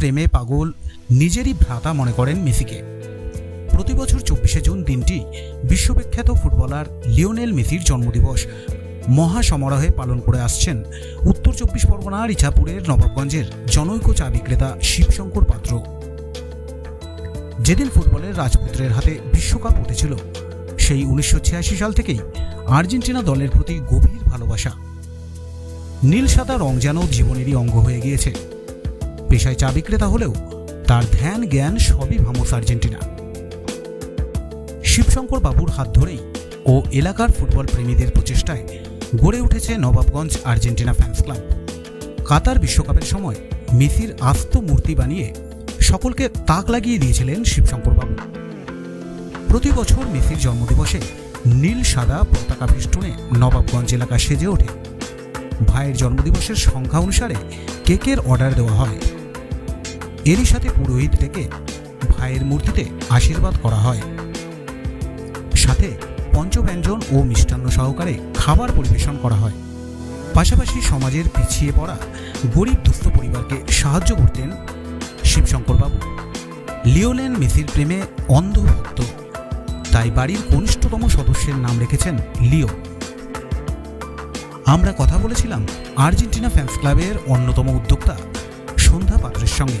প্রেমে পাগল নিজেরই ভ্রাতা মনে করেন মেসিকে। প্রতি বছর চব্বিশে জুন দিনটি বিশ্ববিখ্যাত ফুটবলার লিওনেল মেসির জন্মদিবস। মহা সমারোহে পালন করে আসছেন উত্তর চব্বিশ পরগনার ইছাপুরের নবাবগঞ্জের জনৈক চা বিক্রেতা শিবশঙ্কর পাত্র। যেদিন ফুটবলের রাজপুত্রের হাতে বিশ্বকাপ উঠেছিল, সেই উনিশশো ছিয়াশি সাল থেকেই আর্জেন্টিনা দলের প্রতি গভীর ভালোবাসা। নীল সাদা রং যেন জীবনেরই অঙ্গ হয়ে গিয়েছে। পেশায় চা বিক্রেতা হলেও তার ধ্যান, জ্ঞান সবই ভামোস আর্জেন্টিনা। শিবশঙ্কর বাবুর হাত ধরেই ও এলাকার ফুটবল প্রেমীদের প্রচেষ্টায় গড়ে উঠেছে Nawabganj Argentina fans club. Qatar বিশ্বকাপের সময় মেসির আস্ত মূর্তি বানিয়ে সকলকে তাক লাগিয়ে দিয়েছিলেন শিবশঙ্কর বাবু। প্রতি বছর মেসির জন্মদিবসে নীল, সাদা, পতাকা ফেস্টুনে নবাবগঞ্জ এলাকা সেজে ওঠে। ভাইয়ের জন্মদিবসের সংখ্যা অনুসারে কেকের অর্ডার দেওয়া হয়। এরই সাথে পুরোহিত ডেকে ভাইয়ের মূর্তিতে আশীর্বাদ করা হয়। সাথে পঞ্চব্যঞ্জন ও মিষ্টান্ন সহকারে খাবার পরিবেশন করা হয়। পাশাপাশি সমাজের পিছিয়ে পড়া গরিব দুস্থ পরিবারকে সাহায্য করতেন শিবশঙ্কর বাবু লিওলেন মেসির প্রেমে অন্ধ ভক্ত তাই বাড়ির কনিষ্ঠতম সদস্যের নাম রেখেছেন লিও। আমরা কথা বলেছিলাম আর্জেন্টিনা ফ্যান্স ক্লাবের অন্যতম উদ্যোক্তা সন্ধ্যা পাত্রের সঙ্গে।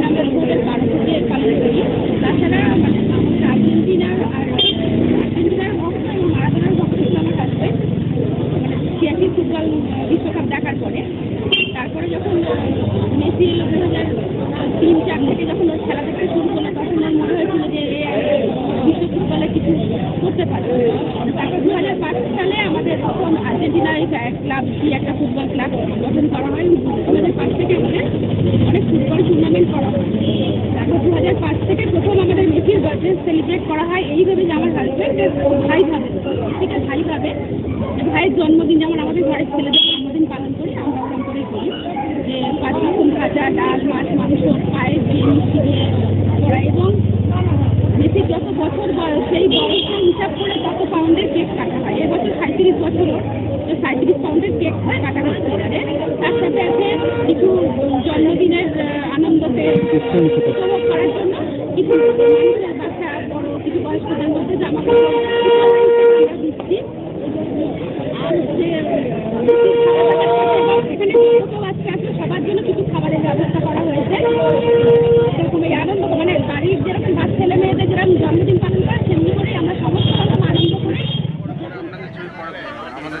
আমরা ভোটের পালন করি পালন করি তাছাড়া মানে আমাদের আর্জেন্টিনার আর আর্জেন্টিনার ভক্ত এবং মারাদোনার ভক্ত ছিল আমার হাজবেন্ড মানে ছিয়াশি ফুটবল বিশ্বকাপ দেখার পরে তারপরে যখন মেসি এলো দু হাজার তিন চার থেকে যখন ওর খেলা দেখতে শুরু করল তখন ওর মনে হয়েছিল যে এ বিশ্ব ফুটবলে কিছু করতে পারে তারপর দু হাজার পাঁচ সালে আমাদের তখন আর্জেন্টিনার ক্লাব, কি একটা ফুটবল ক্লাব গঠন করা হয়। দু হাজার পাঁচ থেকে আমাদের অনেক ফুটবল টুর্নামেন্ট করা হয়। তারপর দু হাজার পাঁচ থেকে প্রথম আমাদের মেসির বার্থডে সেলিব্রেট করা হয়। এইভাবে যে আমার হাজব্যান্ড ভাই ভাবে আছে ভাই ভাবে ভাইয়ের জন্মদিন যেমন আমাদের ঘরের ছেলেদের জন্মদিন পালন করি, আমরা ওরকম করেই করি। যে পাঁচ রকম ভাজা ডাল, মাছ, মাংস, পায়েস দিয়ে মিষ্টি দিয়ে করা এবং বছর বয়স, সেই বয়সের হিসাব করে তত পাউন্ডের কেক কাটা হয় এবছর সাঁত্রিশ বছর। তো সাঁত্রিশ পাউন্ডের কেক কাটা হচ্ছে এবারে। তার সাথে আছে কিছু জন্মদিনের আনন্দকে উপভোগ করার জন্য কিছু বাচ্চা, বড়, কিছু বয়স্কদের মধ্যে জামা কাপড় দিচ্ছি আর হচ্ছে এখানে বাচ্চা আছে সবার জন্য কিছু খাবারের ব্যবস্থা করা হয়েছে এরকম এই আনন্দ মানে বাড়ির যেরকম বাচ্চা ছেলে মেয়েদের যেরকম জন্মদিন পালন করে সেমনি করেই আমরা সমস্ত রকম আনন্দ করে আমাদের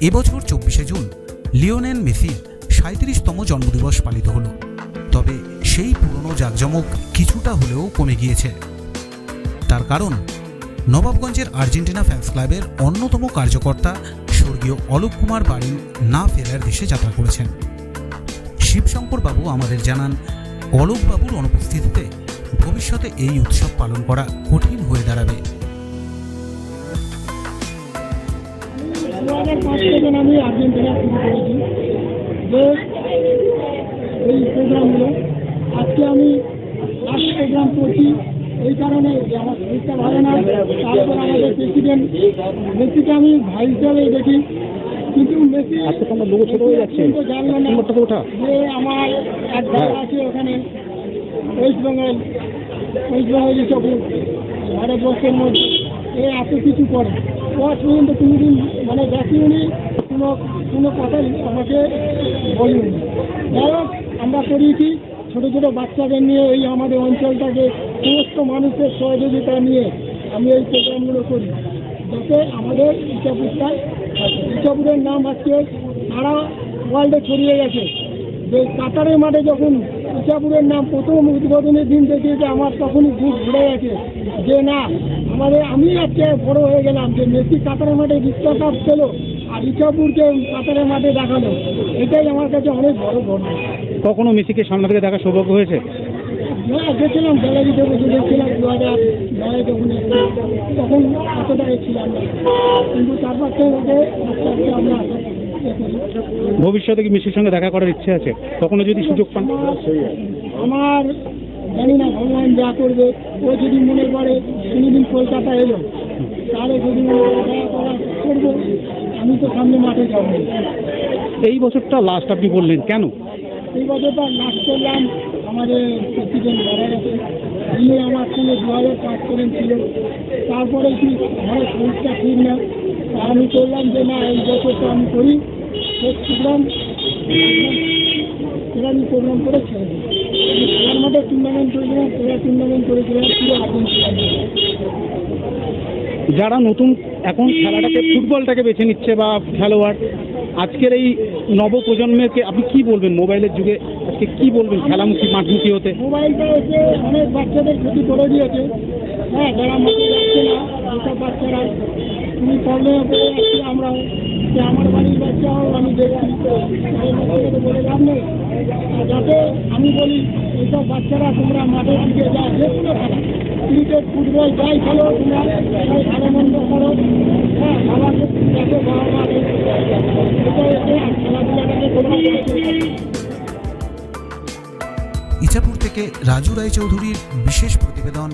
এবছর চব্বিশে জুন লিওনেল মেসির সাঁত্রিশতম জন্মদিবস পালিত হলো। তবে সেই পুরনো জাঁকজমক কিছুটা হলেও কমে গিয়েছে। তার কারণ, নবাবগঞ্জের আর্জেন্টিনা ফ্যান্স ক্লাবের অন্যতম কার্যকর্তা স্বর্গীয় অলোক কুমার বাড়ি না ফেরার দেশে যাত্রা করেছেন। শিবশঙ্কর বাবু আমাদের জানান, অলোক বাবুর অনুপস্থিতিতে ভবিষ্যতে এই উৎসব পালন করা কঠিন হয়ে দাঁড়াবে। দু হাজার পাঁচ থেকে আমি আর্জেন্টিনা শুরু করেছি যে এই প্রোগ্রামগুলো। আজকে আমি লাস্ট প্রোগ্রাম করছি এই কারণে যে আমার শরীরটা ভালো না। তারপর আমাদের প্রেসিডেন্ট মেসিকে আমি ভাই হিসাবেই দেখি। কিন্তু মেসি হয়ে জানলো না যে আমার এক ভাই আছে ওখানে ওয়েস্ট বেঙ্গল ওয়েস্ট বেঙ্গল চকুর ভারতবর্ষের মধ্যে এ এত কিছু করে। আজ পর্যন্ত কোনোদিন মানে দেখি উনি কোনো কোনো কথাই আমাকে বলিনি। যাই হোক, আমরা করিয়েছি। ছোটো ছোটো বাচ্চাদের নিয়ে এই আমাদের অঞ্চলটাকে সমস্ত মানুষের সহযোগিতা নিয়ে আমি এই প্রোগ্রামগুলো করি। যাতে আমাদের ইটাপুরটা ইটাপুরের নাম আজকে সারা ওয়ার্ল্ডে ছড়িয়ে গেছে। যে কাতারের মাঠে যখন ইচ্ছাপুরের নাম প্রথম উদ্বোধনের দিন দেখিয়েছে আমার তখনই বুক ঘুরে গেছে যে না আমাদের আমি আজকে বড় হয়ে গেলাম যে মেসি কাতারের মাঠে বিশ্বকাপ পেল আর ইচ্ছাপুরকে কাতারের মাঠে দেখাল। এটাই আমার কাছে অনেক বড় ঘটনা। কখনো মেসিকে সামনে থেকে দেখা সৌভাগ্য হয়েছে? হ্যাঁ গেছিলাম গ্যালারিতে বসে দেখছিলাম দু হাজার নয় যখন তখন এতটা এ ছিলাম না। কিন্তু তারপর থেকে আমরা। ভবিষ্যতে কি মেসির সঙ্গে দেখা করার ইচ্ছে আছে? কখনো যদি সুযোগ পান? আমার জানি না ভগবান যা করবে ও যদি মনে করে কোনোদিন কলকাতা এলো তাহলে যদি করব আমি তো সামনে মাঠে যাব। এই বছরটা লাস্ট আপনি বললেন কেন? এই বছরটা লাস্ট করলাম আমাদের প্রেসিডেন্ট মারা গেছে। যিনি আমার সঙ্গে দু হাজার পাঁচ করেন ছিল। তারপরে কি আমার শরীরটা ঠিক না? আমি করলাম যে না এই বছরটা আমি করি। প্রোগ্রাম সেরানি প্রোগ্রাম করে ছেড়ে দিই খেলার মাঠে টুর্নামেন্ট করেছিলাম সেরা টুর্নামেন্ট করেছিলাম পুরো আর্জেন্টিনা যারা নতুন এখন খেলাটাকে ফুটবলটাকে বেছে নিচ্ছে বা খেলোয়াড় আজকের এই নবপ্রজন্মকে আপনি কি বলবেন? মোবাইলের যুগে আজকে কি বলবেন খেলামুখী মাঠমুখী হতে? মোবাইলটা এসে অনেক বাচ্চাদের ক্ষতি করে দিয়েছে। হ্যাঁ যারা মাঠে যাচ্ছে না যেসব বাচ্চারা তুমি পড়ে যাচ্ছি যে আমার বাড়ির বাচ্চাও আমি বাচ্চাদের বলে লাভ নেই যাতে আমি বলি, এইসব বাচ্চারা তোমরা মাঠের দিকে যাও, যে কোনো খেলা। ক্রিকেট, ফুটবল, যাই খেলো, তোমরা সবাই ভালো মন্দ করো। হ্যাঁ বাবাকে যাতে বাবা মা খেলাধুলাটাকে তোমরা চলে থেকে রাজু রায়চৌধুরীর বিশেষ প্রতিবেদন